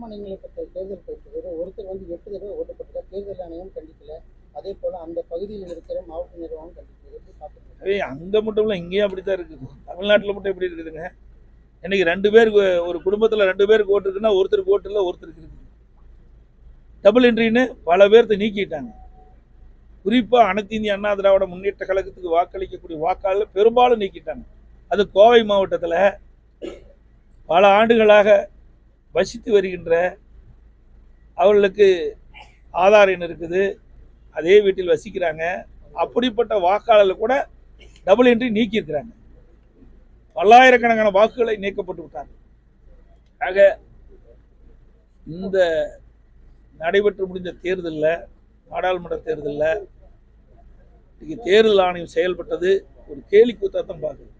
மாநிலங்களை தேர்தல் பயிற்சி ஒருத்தர் வந்து எட்டு தடவை ஓட்டப்பட்டதா தேர்தல் ஆணையம் கண்டிக்கல. அதே போல அந்த பகுதியில் இருக்கிற மாவட்ட நிர்வாகம் கண்டிப்பாக எப்படி அங்கே மட்டும் இல்லை இங்கேயும் அப்படி தான் இருக்குது. தமிழ்நாட்டில் மட்டும் எப்படி இருக்குதுங்க? இன்னைக்கு ரெண்டு பேருக்கு ஒரு குடும்பத்தில் ரெண்டு பேருக்கு ஓட்டு இருக்குன்னா ஒருத்தருக்கு ஓட்டு இல்லை ஒருத்தருக்கு இருக்குது. டபுள் என்ட்ரின்னு பல பேர்த்த நீக்கிட்டாங்க. குறிப்பாக அனைத்து இந்திய அண்ணா திராவிட முன்னேற்ற கழகத்துக்கு வாக்களிக்கக்கூடிய வாக்காளர் பெரும்பாலும் நீக்கிட்டாங்க. அது கோவை மாவட்டத்தில் பல ஆண்டுகளாக வசித்து வருகின்ற அவர்களுக்கு ஆதார் எண் இருக்குது. அதே வீட்டில் வசிக்கிறாங்க. அப்படிப்பட்ட வாக்காளர்கள் கூட டபுள் என்ட்ரி நீக்கியிருக்கிறாங்க. பல்லாயிரக்கணக்கான வாக்குகளை நீக்கப்பட்டு விட்டாங்க. ஆக இந்த நடைபெற்று முடிந்த தேர்தலில் நாடாளுமன்ற தேர்தலில் இன்னைக்கு தேர்தல் ஆணையம் செயல்பட்டது ஒரு கேலி கூத்தாத்தான் பார்க்குது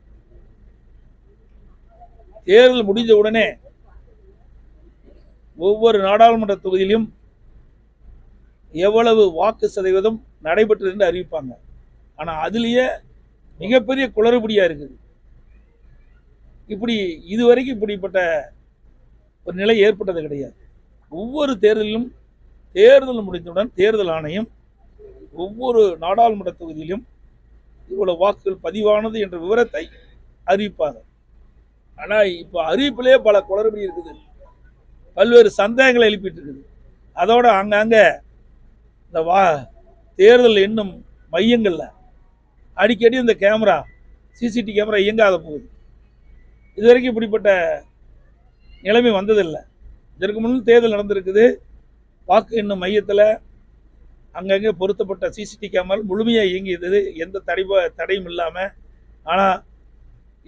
தேர்தல் முடிஞ்ச உடனே ஒவ்வொரு நாடாளுமன்ற தொகுதியிலும் எவ்வளவு வாக்கு சதவீதம் நடைபெற்றது என்று அறிவிப்பாங்க. ஆனால் அதுலேயே மிகப்பெரிய குளறுபடியாக இருக்குது. இப்படி இதுவரைக்கும் இப்படிப்பட்ட ஒரு நிலை ஏற்பட்டது கிடையாது. ஒவ்வொரு தேர்தலிலும் தேர்தல் முடிந்தவுடன் தேர்தல் ஆணையம் ஒவ்வொரு நாடாளுமன்ற தொகுதியிலும் இவ்வளவு வாக்குகள் பதிவானது என்ற விவரத்தை அறிவிப்பாங்க. ஆனால் இப்போ அறிவிப்பிலே பல குளறுபடி இருக்குது. பல்வேறு சந்தேகங்களை எழுப்பிட்டு இருக்குது அதோட அங்கங்கே இந்த வா தேர்தல் இன்னும் மையங்களில் அடிக்கடி இந்த கேமரா சிசிடி கேமரா இயங்காத போகுது. இது வரைக்கும் இப்படிப்பட்ட நிலைமை வந்ததில்லை. இதற்கு முன்னும் தேர்தல் நடந்திருக்குது. வாக்கு எண்ணும் மையத்தில் அங்கங்கே பொருத்தப்பட்ட சிசிடி கேமரா முழுமையாக இயங்கியது. எந்த தடை தடையும் இல்லாமல் ஆனால்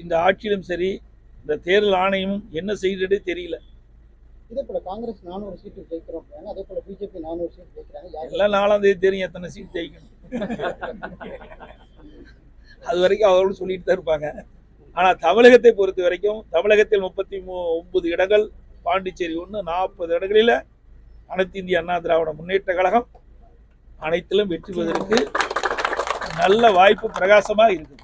இந்த ஆட்சியிலும் சரி இந்த தேர்தல் ஆணையமும் என்ன செய்கிறதே தெரியல. இதே போல காங்கிரஸ் நானூறு சீட்டு ஜெயிக்கிறோம் அதே போல பிஜேபி நானூறு சீட்டு ஜெயிக்கிறாங்க. எல்லாம் நாலாம் தேதி தெரியும் எத்தனை சீட் ஜெயிக்கணும். அது வரைக்கும் அவர்களும் சொல்லிட்டு தான் இருப்பாங்க. ஆனால் தமிழகத்தை பொறுத்த வரைக்கும் தமிழகத்தில் முப்பத்தி மூ ஒன்பது இடங்கள் பாண்டிச்சேரி ஒன்று நாற்பது இடங்களில் அனைத்து இந்திய அண்ணா திராவிட முன்னேற்ற கழகம் அனைத்திலும் வெற்றி பெறுவதற்கு நல்ல வாய்ப்பு பிரகாசமாக இருக்குது.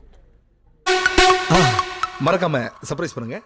மறக்காம சர்ப்ரைஸ் பண்ணுங்க.